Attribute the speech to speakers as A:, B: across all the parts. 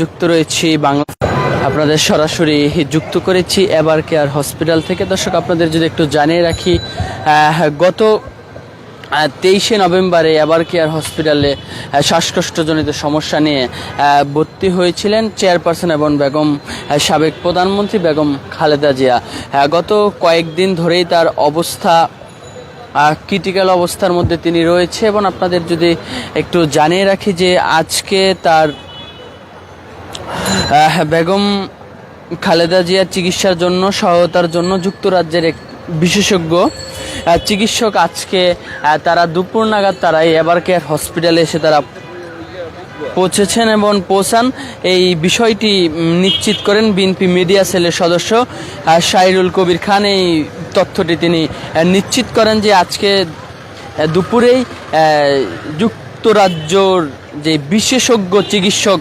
A: যুক্ত রয়েছি বাংলা আপনাদের সরাসরি যুক্ত করেছি এবার কেয়ার হসপিটাল থেকে। দর্শক, আপনাদের যদি একটু জানিয়ে রাখি গত তেইশে নভেম্বরে এবার কেয়ার হসপিটালে শ্বাসকষ্টজনিত সমস্যা নিয়ে ভর্তি হয়েছিলেন চেয়ারপারসন এবং বেগম সাবেক প্রধানমন্ত্রী বেগম খালেদা জিয়া। গত কয়েকদিন ধরেই তার অবস্থা ক্রিটিক্যাল অবস্থার মধ্যে তিনি রয়েছে এবং আপনাদের যদি একটু জানিয়ে রাখি যে আজকে তার বেগম খালেদা জিয়ার চিকিৎসার জন্য সহায়তার জন্য যুক্তরাজ্যের এক বিশেষজ্ঞ চিকিৎসক আজকে তারা দুপুর নাগাদ তারা এবার কেয়ার হসপিটালে এসে তারা পৌঁছেছেন এবং পৌঁছান। এই বিষয়টি নিশ্চিত করেন বিএনপি মিডিয়া সেলের সদস্য শাহিরুল কবির খান। এই তথ্যটি তিনি নিশ্চিত করেন যে আজকে দুপুরেই আহ, যুক্তরাজ্যর যে বিশেষজ্ঞ চিকিৎসক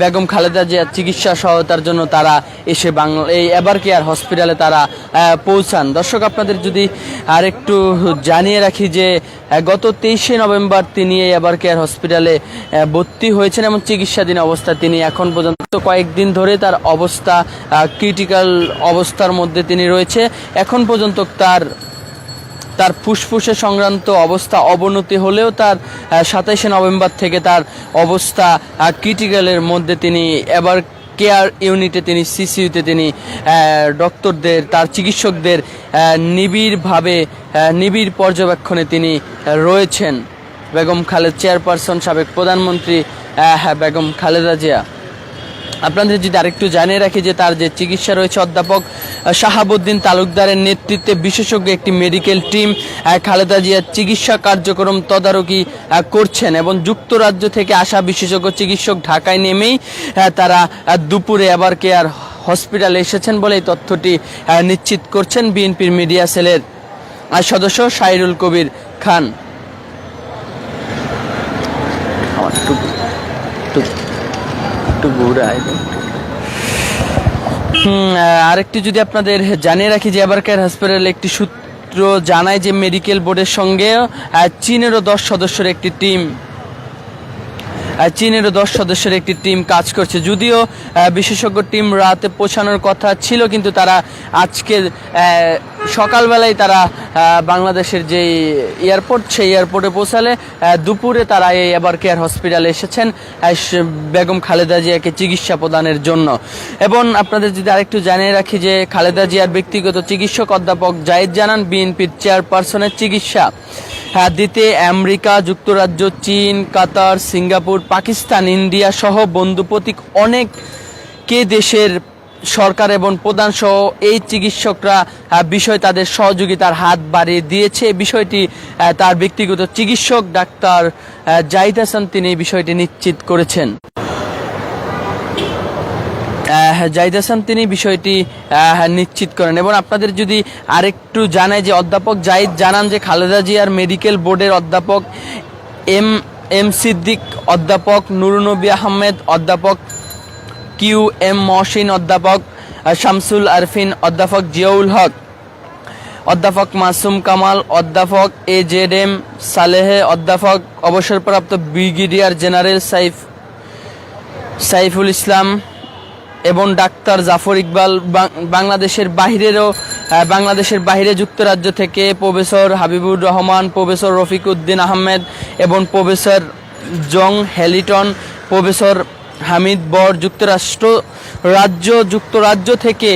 A: বেগম খালেদা জিয়ার চিকিৎসা সহায়তার জন্য তারা এসে বাংলা এই এবার কেয়ার হসপিটালে তারা পৌঁছান। দর্শক, আপনাদের যদি আর একটু জানিয়ে রাখি যে গত তেইশে নভেম্বর তিনি এই এবার কেয়ার হসপিটালে ভর্তি হয়েছেন এবং চিকিৎসাধীন অবস্থা তিনি এখন পর্যন্ত কয়েকদিন ধরে তার অবস্থা ক্রিটিক্যাল অবস্থার মধ্যে তিনি রয়েছে। এখন পর্যন্ত তার তার ফুসফুসে সংক্রান্ত অবস্থা অবনতি হলেও তার সাতাইশে নভেম্বর থেকে তার অবস্থা ক্রিটিক্যালের মধ্যে তিনি এবার কেয়ার ইউনিটে তিনি সিসিউতে তিনি ডক্টরদের তার চিকিৎসকদের নিবিড়ভাবে নিবিড় পর্যবেক্ষণে তিনি রয়েছেন। বেগম খালেদ চেয়ারপারসন সাবেক প্রধানমন্ত্রী আহ, বেগম খালেদা জিয়া। আপনাদের যদি আরেকটু জানিয়ে রাখি যে তার যে চিকিৎসা রয়েছে, অধ্যাপক শাহাবুদ্দিন তালুকদারের নেতৃত্বে বিশেষজ্ঞ একটি মেডিকেল টিম খালেদা জিয়ার চিকিৎসা কার্যক্রম তদারকি করছেন এবং যুক্তরাজ্য থেকে আসা বিশেষজ্ঞ চিকিৎসক ঢাকায় নেমেই তারা দুপুরে আবার কেয়ার হসপিটালে এসেছেন বলে এই তথ্যটি নিশ্চিত করছেন বিএনপির মিডিয়া সেলের সদস্য সাইরুল কবির খান। টুপি টুপি একটু ঘুরাই। আরেকটি যদি আপনাদের জানিয়ে রাখি যে এবারকার হসপিটাল একটি সূত্র জানায় যে মেডিকেল বোর্ডের সঙ্গে চীনেরও দশ সদস্যের একটি টিম চীনেরও দশ সদস্যের একটি টিম কাজ করছে। যদিও বিশেষজ্ঞ টিম রাতে পৌঁছানোর কথা ছিল, কিন্তু তারা আজকে সকালবেলায় তারা বাংলাদেশের যে এয়ারপোর্ট, সেই এয়ারপোর্টে পৌঁছালে দুপুরে তারা এই এবার কেয়ার হসপিটালে এসেছেন বেগম খালেদা জিয়াকে চিকিৎসা প্রদানের জন্য। এবং আপনাদের যদি আরেকটু জানিয়ে রাখি যে, খালেদা জিয়ার ব্যক্তিগত চিকিৎসক অধ্যাপক জাহিদ জানান, বিএনপির চেয়ারপারসনের চিকিৎসা। দিতে আমেরিকা, যুক্তরাজ্য, চীন, কাতার, সিঙ্গাপুর, পাকিস্তান, ইন্ডিয়া সহ বন্ধুপ্রতীক অনেক কে দেশের সরকার এবং প্রধান সহ এই চিকিৎসকরা বিষয় তাদের সহযোগিতার হাত বাড়িয়ে দিয়েছে। বিষয়টি তার ব্যক্তিগত চিকিৎসক ডাক্তার জাহিদ হাসান তিনি এই বিষয়টি নিশ্চিত করেছেন। হাসান তিনি বিষয়টি নিশ্চিত করেন। এবং আপনাদের যদি আরেকটু জানায় যে অধ্যাপক জাহিদ জানান যে খালেদা জিয়ার মেডিকেল বোর্ডের অধ্যাপক এম এম সিদ্দিক, অধ্যাপক নুরুনবী আহমেদ, অধ্যাপক কিউ এম মহসিন, অধ্যাপক শামসুল আরফিন, অধ্যাপক জিয়াউল হক, অধ্যাপক মাসুম কামাল, অধ্যাপক এ জেড এম সালেহে, অধ্যাপক অবসরপ্রাপ্ত ব্রিগেডিয়ার জেনারেল সাইফ, সাইফুল ইসলাম এবং ডাক্তার জাফর ইকবাল বাংলাদেশের বাহিরেরও বাংলাদেশের বাইরে যুক্তরাজ্য থেকে প্রফেসর হাবিবুর রহমান, প্রফেসর রফিক উদ্দিন আহমেদ এবং professor Jung Halliton, professor Hamid বর যুক্তরাষ্ট্র রাজ্য, যুক্তরাজ্য থেকে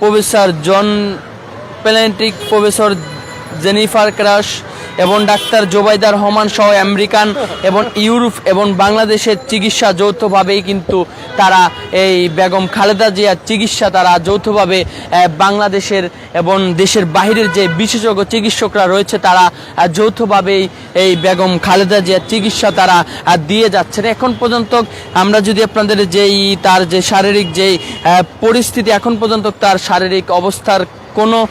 A: professor John Palentic professor Jennifer Crush এবং ডাক্তার জোবাইদার রহমান সহ আমেরিকান এবং ইউরোপ এবং বাংলাদেশের চিকিৎসা যৌথভাবেই কিন্তু তারা এই বেগম খালেদা জিয়ার চিকিৎসা তারা যৌথভাবে বাংলাদেশের এবং দেশের বাহিরের যে বিশেষজ্ঞ চিকিৎসকরা রয়েছে তারা যৌথভাবেই এই বেগম খালেদা জিয়ার চিকিৎসা তারা দিয়ে যাচ্ছেন। এখন পর্যন্ত আমরা যদি আপনাদের যেই তার যে শারীরিক যেই পরিস্থিতি এখন পর্যন্ত তার শারীরিক অবস্থার কোনো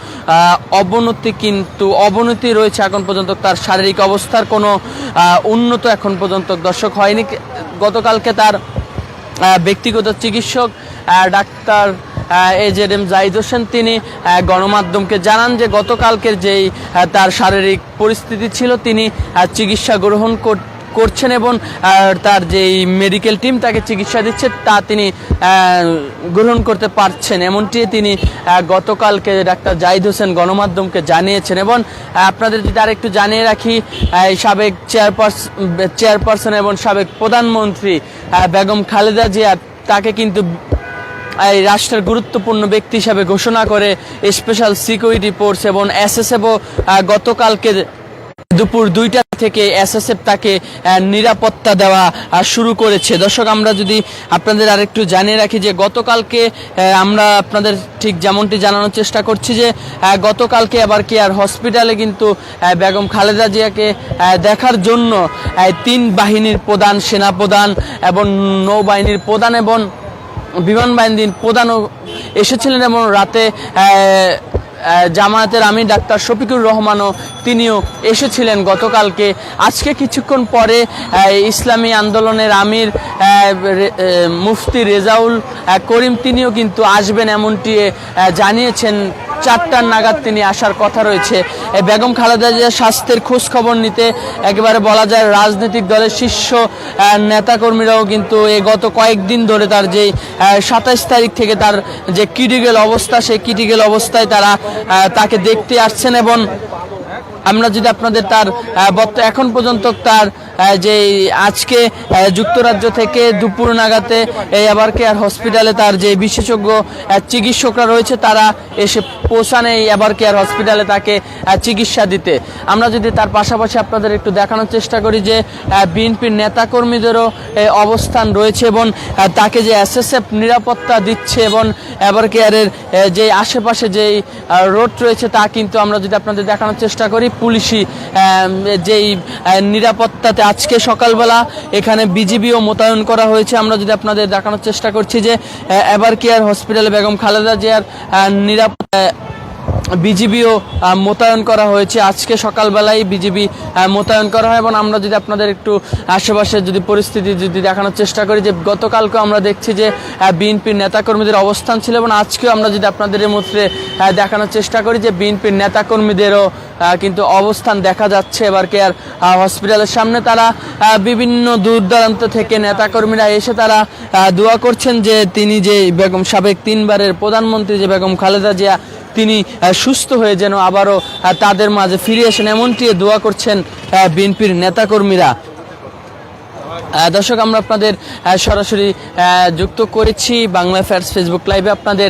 A: অবনতি কিন্তু, অবনতি রয়েছে এখন পর্যন্ত তার শারীরিক অবস্থার কোনো উন্নত এখন পর্যন্ত দর্শক হয়নি। গতকালকে তার ব্যক্তিগত চিকিৎসক doctor A Z M Zahid Hossain তিনি গণমাধ্যমকে জানান যে গতকালকের যেই তার শারীরিক পরিস্থিতি ছিল তিনি চিকিৎসা গ্রহণ কর- করছেন এবং তার যে মেডিকেল টিম তাকে চিকিৎসা দিচ্ছে, তা তিনি গ্রহণ করতে পারছেন। এমনটি তিনি গতকালকে ডাক্তার জাহিদ হোসেন গণমাধ্যমকে জানিয়েছেন এবং আপনাদের যদি আর একটু জানিয়ে রাখি সাবেক চেয়ারপারসন চেয়ারপারসন এবং সাবেক প্রধানমন্ত্রী বেগম খালেদা জিয়া, তাকে কিন্তু এই রাষ্ট্রের গুরুত্বপূর্ণ ব্যক্তি হিসাবে ঘোষণা করে স্পেশাল সিকিউরিটি ফোর্স এবং এস এসএসএফও গতকালকে দুপুর দুইটা থেকে এসএসএফ তাকে নিরাপত্তা দেওয়া শুরু করেছে। দর্শক, আমরা যদি আপনাদের আরেকটু জানিয়ে রাখি যে গতকালকে আমরা আপনাদের ঠিক যেমনটি জানানোর চেষ্টা করছি যে গতকালকে আবার কেয়ার হসপিটালে কিন্তু বেগম খালেদা জিয়াকে দেখার জন্য তিন বাহিনীর প্রধান, সেনাপ্রধান এবং নৌবাহিনীর প্রধান এবং বিমান বাহিনীর প্রধানও এসেছিলেন এবং রাতে জামায়াতের আমি ডাক্তার শফিকুর রহমানও তিনিও এসেছিলেন গতকালকে। আজকে কিছুক্ষণ পরে ইসলামী আন্দোলনের আমির মুফতি রেজাউল করিম তিনিও কিন্তু আসবেন এমনটি জানিয়েছেন চারটার নাগাদ তিনি আসার কথা রয়েছে। বেগম খালেদা জিয়ার স্বাস্থ্যের খোঁজ খবর নিতে একেবারে বলা যায় রাজনৈতিক দলের শীর্ষ নেতাকর্মীরাও কিন্তু এই গত কয়েকদিন ধরে তার যে সাতাইশ তারিখ থেকে তার যে ক্রিটিক্যাল অবস্থা, সেই ক্রিটিক্যাল অবস্থায় তারা তাকে দেখতে আসছেন এবং আমরা যদি আপনাদের তার বর্ত- এখন পর্যন্ত তার যে আজকে যুক্তরাজ্য থেকে দুপুর নাগাতে, এই আবার কেয়ার হসপিটালে তার যে বিশেষজ্ঞ চিকিৎসকরা রয়েছে, তারা এসে পৌঁছান এই আবার কেয়ার হসপিটালে তাকে চিকিৎসা দিতে। আমরা যদি তার পাশাপাশি আপনাদের একটু দেখানোর চেষ্টা করি যে বিএনপির নেতাকর্মীদেরও অবস্থান রয়েছে এবং তাকে যে এসএসএফ নিরাপত্তা দিচ্ছে এবং এবার কেয়ারের যে আশেপাশে যেই রোড রয়েছে, তা কিন্তু আমরা যদি আপনাদের দেখানোর চেষ্টা করি, পুলিশি যেই নিরাপত্তাতে আজকে সকালবেলা এখানে বিজিবিও মোতায়েন করা হয়েছে। আমরা যদি আপনাদের দেখানোর চেষ্টা করছি যে এবার কেয়ার হসপিটালে বেগম খালেদা জিয়ার নিরাপত্তা বিজিবিও মোতায়েন করা হয়েছে। আজকে সকালবেলায় বিজিবি মোতায়েন করা হয় এবং আমরা যদি আপনাদের একটু আশেপাশে যদি পরিস্থিতি যদি দেখানোর চেষ্টা করি যে গতকালকে আমরা দেখছি যে বিএনপির নেতাকর্মীদের অবস্থান ছিল এবং আজকেও আমরা যদি আপনাদের আহ, দেখানোর চেষ্টা করি যে বিএনপির নেতাকর্মীদেরও কিন্তু অবস্থান দেখা যাচ্ছে এবার কেয়ার হসপিটালের সামনে। তারা বিভিন্ন দূর দূরান্ত থেকে নেতাকর্মীরা এসে তারা দোয়া করছেন যে তিনি যে বেগম সাবেক তিনবারের প্রধানমন্ত্রী যে বেগম খালেদা জিয়া, তিনি সুস্থ হয়ে যেন আবারও তাদের মাঝে ফিরে আসেন এমনটি দোয়া করছেন বিএনপির নেতাকর্মীরা। দর্শক, আমরা আপনাদের সরাসরি যুক্ত করেছি বাংলা ফ্যাটস ফেসবুক লাইভে। আপনাদের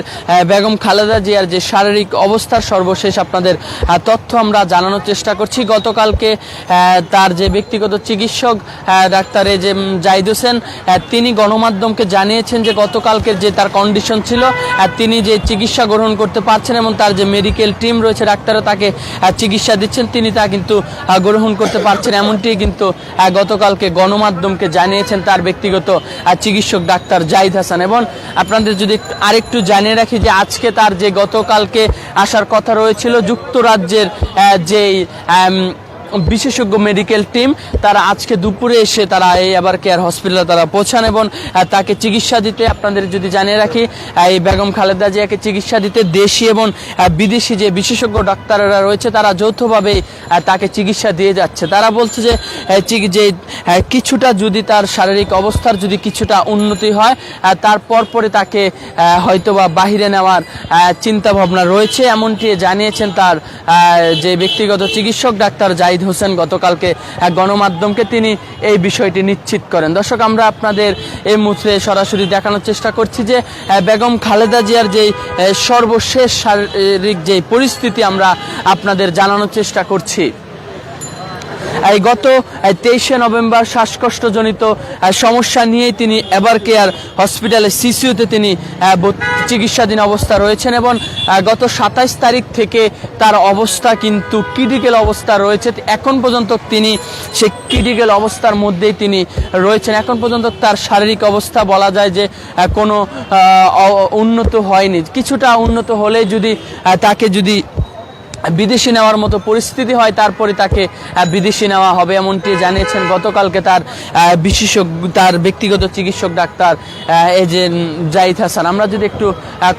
A: বেগম খালেদা জিয়ার যে শারীরিক অবস্থার সর্বশেষ আপনাদের তথ্য আমরা জানানোর চেষ্টা করছি। গতকালকে তার যে ব্যক্তিগত চিকিৎসক ডাক্তারে যে জাহিদ হোসেন তিনি গণমাধ্যমকে জানিয়েছেন যে গতকালকে যে তার কন্ডিশন ছিল তিনি যে চিকিৎসা গ্রহণ করতে পারছেন এবং তার যে মেডিকেল টিম রয়েছে, ডাক্তারও তাকে চিকিৎসা দিচ্ছেন। তিনি তা কিন্তু গ্রহণ করতে পারছেন। এমনটি কিন্তু গতকালকে গণমাধ্যমকে জানিয়েছেন তার ব্যক্তিগত চিকিৎসক ডাক্তার জাহিদ হাসান। এবং আপনাদের যদি আরেকটু জানিয়ে রাখি যে আজকে তার যে গতকালকে আসার কথা রয়েছিল, যুক্তরাজ্যের যেই বিশেষজ্ঞ মেডিকেল টিম তারা আজকে দুপুরে এসে তারা এই আবার কেয়ার হসপিটালে তারা পৌঁছান এবং তাকে চিকিৎসা দিতে আপনাদের যদি জানিয়ে রাখি এই বেগম খালেদা জিয়াকে চিকিৎসা দিতে দেশি এবং বিদেশি যে বিশেষজ্ঞ ডাক্তাররা রয়েছে তারা যৌথভাবে তাকে চিকিৎসা দিয়ে যাচ্ছে। তারা বলছে যে যে কিছুটা যদি তার শারীরিক অবস্থার যদি কিছুটা উন্নতি হয় আহ, তারপর পরে তাকে হয়তোবা বাহিরে নেওয়ার চিন্তা ভাবনা রয়েছে। এমনটি জানিয়েছেন তার যে ব্যক্তিগত চিকিৎসক ডাক্তার জাহিদ হোসেন গতকালকে এক গণমাধ্যমকে তিনি এই বিষয়টি নিশ্চিত করেন। দর্শক, আমরা আপনাদের এই মুহূর্তে সরাসরি দেখানোর চেষ্টা করছি যে বেগম খালেদা জিয়ার যেই সর্বশেষ শারীরিক যে পরিস্থিতি আমরা আপনাদের জানানোর চেষ্টা করছি। এই গত তেইশে নভেম্বর শ্বাসকষ্টজনিত সমস্যা নিয়েই তিনি এবার কেয়ার হসপিটালে সিসিউতে তিনি চিকিৎসাধীন অবস্থা রয়েছেন এবং গত সাতাইশ তারিখ থেকে তার অবস্থা কিন্তু ক্রিটিক্যাল অবস্থা রয়েছে। এখন পর্যন্ত তিনি সেই ক্রিটিক্যাল অবস্থার মধ্যেই তিনি রয়েছেন। এখন পর্যন্ত তার শারীরিক অবস্থা বলা যায় যে কোনো উন্নত হয়নি। কিছুটা উন্নত হলে যদি তাকে যদি বিদেশি নেওয়ার মতো পরিস্থিতি হয়, তারপরে তাকে বিদেশি নেওয়া হবে। এমনটি জানিয়েছেন গতকালকে তার বিশেষজ্ঞ, তার ব্যক্তিগত চিকিৎসক ডাক্তার যে জাহিদ হাসান। আমরা যদি একটু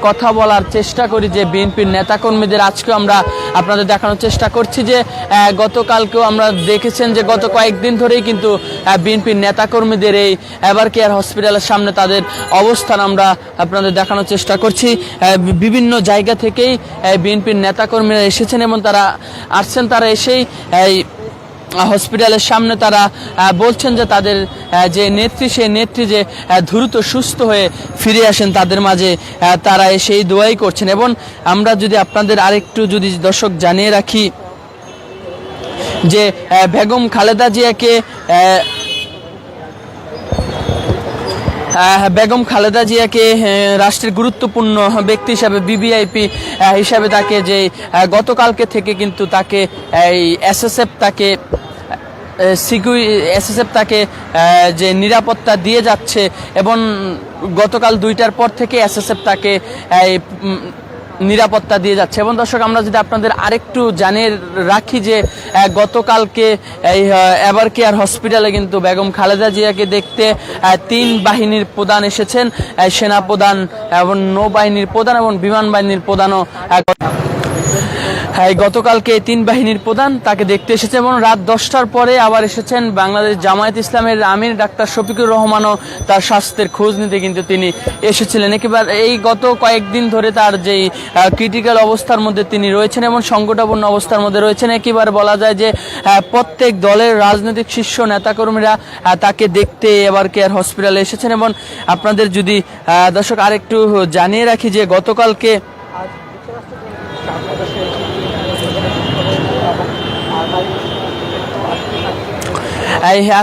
A: কথা বলার চেষ্টা করি যে বিএনপির নেতাকর্মীদের, আজকেও আমরা আপনাদের দেখানোর চেষ্টা করছি যে গতকালকেও আমরা দেখেছেন যে গত কয়েকদিন ধরেই কিন্তু বিএনপির নেতাকর্মীদের এই এবার কেয়ার হসপিটালের সামনে তাদের অবস্থান আমরা আপনাদের দেখানোর চেষ্টা করছি। বিভিন্ন জায়গা থেকেই বিএনপির নেতাকর্মীরা এসেছেন। এবং তারা আসছেন, তারা এসেই এই হসপিটালের সামনে তারা বলছেন যে তাদের যে নেত্রী, সেই নেত্রী যে দ্রুত সুস্থ হয়ে ফিরে আসেন, তাদের মাঝে তারা এসেই দোয়াই করছেন। এবং আমরা যদি আপনাদের আরেকটু যদি দর্শক জানিয়ে রাখি যে বেগম খালেদা জিয়াকে বেগম খালেদা জিয়াকে রাষ্ট্রের গুরুত্বপূর্ণ ব্যক্তি হিসাবে বিবিআইপি হিসাবে তাকে যে গতকালকে থেকে কিন্তু তাকে এই এসএসএফ তাকে সিকিউরি এসএসএফ তাকে যে নিরাপত্তা দিয়ে যাচ্ছে এবং গতকাল দুইটার পর থেকে এসএসএফ তাকে নিরাপত্তা দিয়ে যাচ্ছে। এবং দর্শক, আমরা যদি আপনাদের আরেকটু জানিয়ে রাখি যে গতকালকে এই এবার কেয়ার হসপিটালে কিন্তু বেগম খালেদা জিয়াকে দেখতে তিন বাহিনীর প্রধান এসেছেন। সেনা প্রধান এবং নৌবাহিনীর প্রধান এবং বিমান বাহিনীর প্রধানও হ্যাঁ গতকালকে তিন বাহিনীর প্রধান তাকে দেখতে এসেছে এবং রাত দশটার পরে আবার এসেছেন বাংলাদেশ জামায়াত ইসলামের আমির ডাক্তার শফিকুর রহমানও তার স্বাস্থ্যের খোঁজ নিতে কিন্তু তিনি এসেছিলেন। একেবারে এই গত কয়েকদিন ধরে তার যেই ক্রিটিক্যাল অবস্থার মধ্যে তিনি রয়েছেন এবং সংকটাপন্ন অবস্থার মধ্যে রয়েছেন। একেবারে বলা যায় যে প্রত্যেক দলের রাজনৈতিক শীর্ষ নেতাকর্মীরা তাকে দেখতে এবার কেয়ার হসপিটালে এসেছেন এবং আপনাদের যদি দর্শক আরেকটু জানিয়ে রাখি যে গতকালকে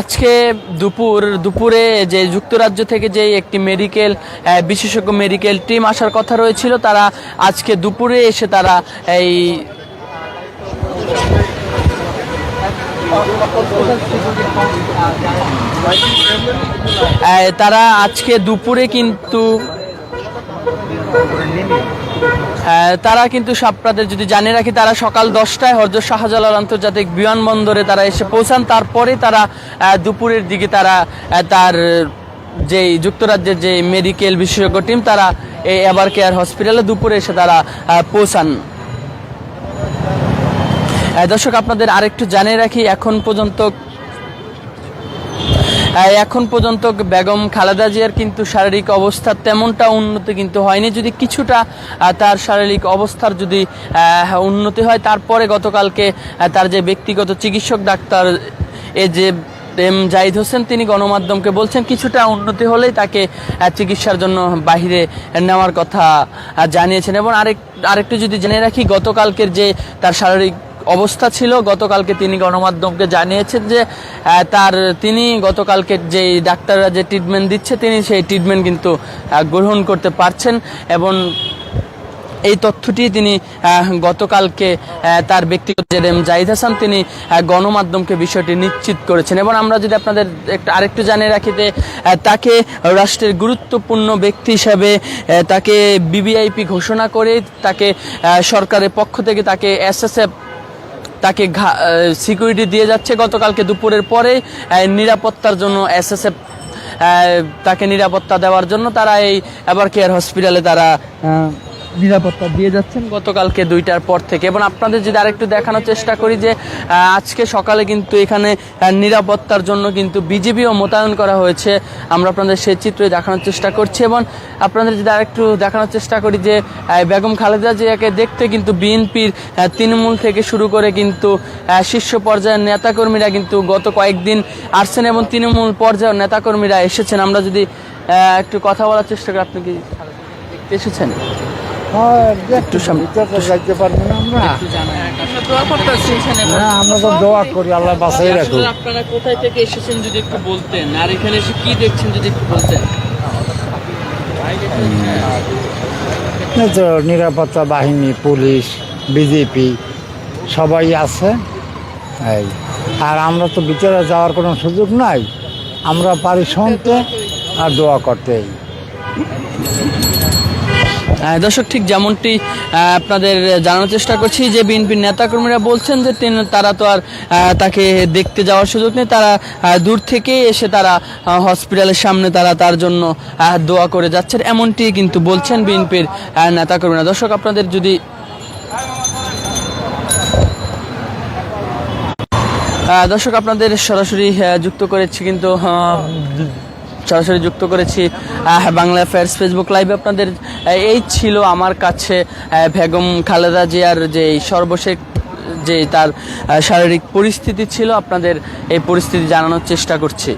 A: আজকে দুপুর, দুপুরে যে যুক্তরাজ্য থেকে যে একটি মেডিকেল বিশেষজ্ঞ মেডিকেল টিম আসার কথা রয়েছিল, তারা আজকে দুপুরে এসে তারা এই তারা আজকে দুপুরে কিন্তু তারা কিন্তু আপনাদের যদি জানিয়ে রাখি, তারা সকাল দশটায় হরজত শাহজালাল আন্তর্জাতিক বিমানবন্দরে তারা এসে পৌঁছান। তারপরে তারা দুপুরের দিকে তারা তার যে যুক্তরাজ্যের যে মেডিকেল বিশেষজ্ঞ টিম, তারা এই এবার কেয়ার হসপিটালে দুপুরে এসে তারা পৌঁছান। দর্শক, আপনাদের আরেকটু জানিয়ে রাখি, এখন পর্যন্ত এখন পর্যন্ত বেগম খালেদা জিয়ার কিন্তু শারীরিক অবস্থা তেমনটা উন্নতি কিন্তু হয়নি। যদি কিছুটা তার শারীরিক অবস্থার যদি উন্নতি হয়, তারপরে গতকালকে তার যে ব্যক্তিগত চিকিৎসক ডাক্তার এ যে এম জাহিদ হোসেন, তিনি গণমাধ্যমকে বলছেন কিছুটা উন্নতি হলেই তাকে চিকিৎসার জন্য বাহিরে নেওয়ার কথা জানিয়েছেন। এবং আরেক, আরেকটু যদি জেনে রাখি, গতকালকের যে তার শারীরিক অবস্থা ছিল। গতকালকে তিনি গণমাধ্যমকে জানিয়েছেন যে তার তিনি গতকালকে যে ডাক্তাররা যে ট্রিটমেন্ট দিচ্ছে, তিনি সেই ট্রিটমেন্ট কিন্তু গ্রহণ করতে পারছেন এবং এই তথ্যটি তিনি গতকালকে তার ব্যক্তিগত এম জাহিদ হাসান, তিনি গণমাধ্যমকে বিষয়টি নিশ্চিত করেছেন। এবং আমরা যদি আপনাদের আরেকটু জানিয়ে রাখি যে তাকে রাষ্ট্রের গুরুত্বপূর্ণ ব্যক্তি হিসাবে তাকে বিবিআইপি ঘোষণা করে, তাকে সরকারের পক্ষ থেকে তাকে এসএসএফ তাকে সিকিউরিটি দিয়ে যাচ্ছে। গতকালকে দুপুরের পরে নিরাপত্তার জন্য এসএসএফ তাকে নিরাপত্তা দেওয়ার জন্য তারা এই আবার কেয়ার হসপিটালে তারা নিরাপত্তা দিয়ে যাচ্ছেন। গতকালকে দুইটার পর থেকে। এবং আপনাদের যদি আরেকটু দেখানোর চেষ্টা করি যে আজকে সকালে কিন্তু এখানে নিরাপত্তার জন্য কিন্তু বিজেপিও মোতায়েন করা হয়েছে। আমরা আপনাদের সেই চিত্রই দেখানোর চেষ্টা করছি। এবং আপনাদের যদি আরেকটু দেখানোর চেষ্টা করি যে বেগম খালেদা জিয়াকে দেখতে কিন্তু বিএনপির তৃণমূল থেকে শুরু করে কিন্তু শীর্ষ পর্যায়ের নেতাকর্মীরা কিন্তু গত কয়েকদিন আসছেন এবং তৃণমূল পর্যায়ের নেতাকর্মীরা এসেছেন। আমরা যদি একটু কথা বলার চেষ্টা করি, আপনি কি এসেছেন? একটু সামনে।
B: যাইতে পারব না আমরা। হ্যাঁ আমরা তো দোয়া করি আল্লাহ বাঁচাই রাখুক।
A: আপনারা কোথায় থেকে এসেছেন যদি একটু বলতেন আর এখানে এসে কি দেখছেন যদি একটু বলতেন?
B: তো নিরাপত্তা বাহিনী পুলিশ বিজেপি সবাই আছে। এই আর আমরা তো ভিতরে যাওয়ার কোনো সুযোগ নাই। আমরা পারি শুনতে আর দোয়া করতে।
A: আহ, দর্শক, ঠিক যেমনটি আপনাদের জানানোর চেষ্টা করছি যে বিএনপির নেতাকর্মীরা বলছেন যে তারা তো আর তাকে দেখতে যাওয়ার সুযোগ নেই। তারা দূর থেকে এসে তারা হসপিটালের সামনে তারা তার জন্য দোয়া করে যাচ্ছেন। এমনটি কিন্তু বলছেন বিএনপির নেতাকর্মীরা। দর্শক, আপনাদের যদি দর্শক, আপনাদের সরাসরি যুক্ত করেছি কিন্তু সরাসরি যুক্ত করেছি বাংলা অ্যাফেয়ার্স ফেসবুক লাইভে আপনাদের এই ছিল আমার কাছে বেগম খালেদা জিয়ার যে সর্বশেষ, যে তার শারীরিক পরিস্থিতি ছিল, আপনাদের এই পরিস্থিতি জানানোর চেষ্টা করছি।